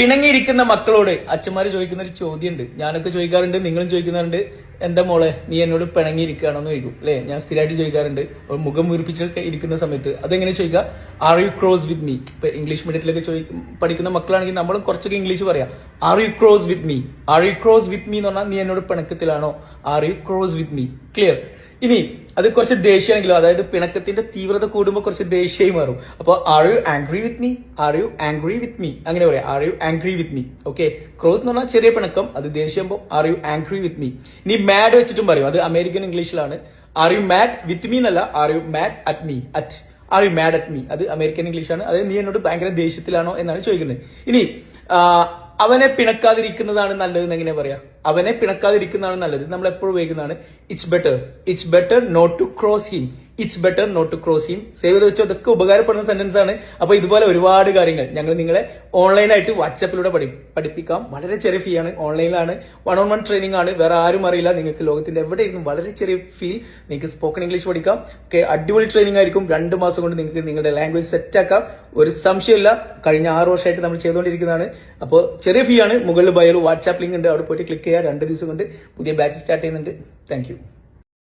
പിണങ്ങിയിരിക്കുന്ന മക്കളോട് അച്ഛന്മാര് ചോദിക്കുന്ന ഒരു ചോദ്യമുണ്ട് ഞാനൊക്കെ ചോദിക്കാറുണ്ട് നിങ്ങളും ചോദിക്കുന്നുണ്ട് എന്താ മോളെ നീ എന്നോട് പിണങ്ങിയിരിക്കുകയാണോ എന്ന് ചോദിക്കും. അല്ലെ ഞാൻ സ്ഥിരമായിട്ട് ചോദിക്കാറുണ്ട്. മുഖം വീർപ്പിച്ചൊക്കെ ഇരിക്കുന്ന സമയത്ത്. അതെങ്ങനെ ചോദിക്കുക? Are you cross with me ഇപ്പൊ ഇംഗ്ലീഷ് മീഡിയത്തിലൊക്കെ പഠിക്കുന്ന മക്കളാണെങ്കിൽ നമ്മളും കുറച്ചൊക്കെ ഇംഗ്ലീഷ് പറയാം. Are you cross with me are you cross with me എന്ന് പറഞ്ഞാൽ നീ എന്നോട് പിണക്കത്തിലാണോ? Are you cross with me clear ഇനി അത് കുറച്ച് ദേഷ്യമാണെങ്കിലും അതായത് പിണക്കത്തിന്റെ തീവ്രത കൂടുമ്പോൾ കുറച്ച് ദേഷ്യമായി മാറും. അപ്പോൾ are you angry with me are you angry with me അങ്ങനെ പറയാം. Are you angry with me okay cross എന്ന് പറഞ്ഞാൽ ചെറിയ പിണക്കം അത് ദേഷ്യമ്പോൾ are you angry with me ഇനി മാഡ് വെച്ചിട്ടും പറയും. അത് അമേരിക്കൻ ഇംഗ്ലീഷിലാണ്. Are you mad with me എന്നല്ല are you mad at me at are you mad at me അത് അമേരിക്കൻ ഇംഗ്ലീഷാണ് അത് നീ എന്നോട് ഭയങ്കര ദേഷ്യത്തിലാണോ എന്നാണ് ചോദിക്കുന്നത്. ഇനി അവനെ പിണക്കാതിരിക്കുന്നതാണ് നല്ലതെന്ന് എങ്ങനെ പറയാം? അവനെ പിണക്കാതിരിക്കുന്നതാണ് നല്ലത്. നമ്മൾ എപ്പോഴും ഉപയോഗിക്കുന്നതാണ് it's better it's better not to cross him it's better not to cross him save ചെയ്ത് വെച്ചോ ഇതൊക്കെ ഉപകാരപ്പെടുന്ന സെന്റൻസ് ആണ്. അപ്പൊ ഇതുപോലെ ഒരുപാട് കാര്യങ്ങൾ. ഞങ്ങൾ നിങ്ങളെ ഓൺലൈനായിട്ട് വാട്സാപ്പിലൂടെ പഠി പഠിപ്പിക്കാം. വളരെ ചെറിയ ഫീ ആണ്. ഓൺലൈനിലാണ് വൺ ഓൺ വൺ ട്രെയിനിങ് ആണ്. വേറെ ആരും അറിയില്ല. നിങ്ങൾക്ക് ലോകത്തിന്റെ എവിടെ ഇരുന്നും വളരെ ചെറിയ ഫീ നിങ്ങൾക്ക് സ്പോക്കൺ ഇംഗ്ലീഷ് പഠിക്കാം. ഓക്കെ അടിപൊളി ട്രെയിനിങ് ആയിരിക്കും. രണ്ട് മാസം കൊണ്ട് നിങ്ങൾക്ക് നിങ്ങളുടെ ലാംഗ്വേജ് സെറ്റ് ആക്കാം. ഒരു സംശയമില്ല കഴിഞ്ഞ ആറ് വർഷമായിട്ട് നമ്മൾ ചെയ്തുകൊണ്ടിരിക്കുന്നതാണ്. അപ്പോൾ ചെറിയ ഫീ ആണ്. മുകളിൽ ബയോ വാട്സാപ്പ് ലിങ്ക് ഉണ്ട്. അവിടെ പോയിട്ട് ക്ലിക്ക് ചെയ്യുക. രണ്ട് ദിവസം കൊണ്ട് പുതിയ ബാച്ച് സ്റ്റാർട്ട് ചെയ്യുന്നുണ്ട്. താങ്ക്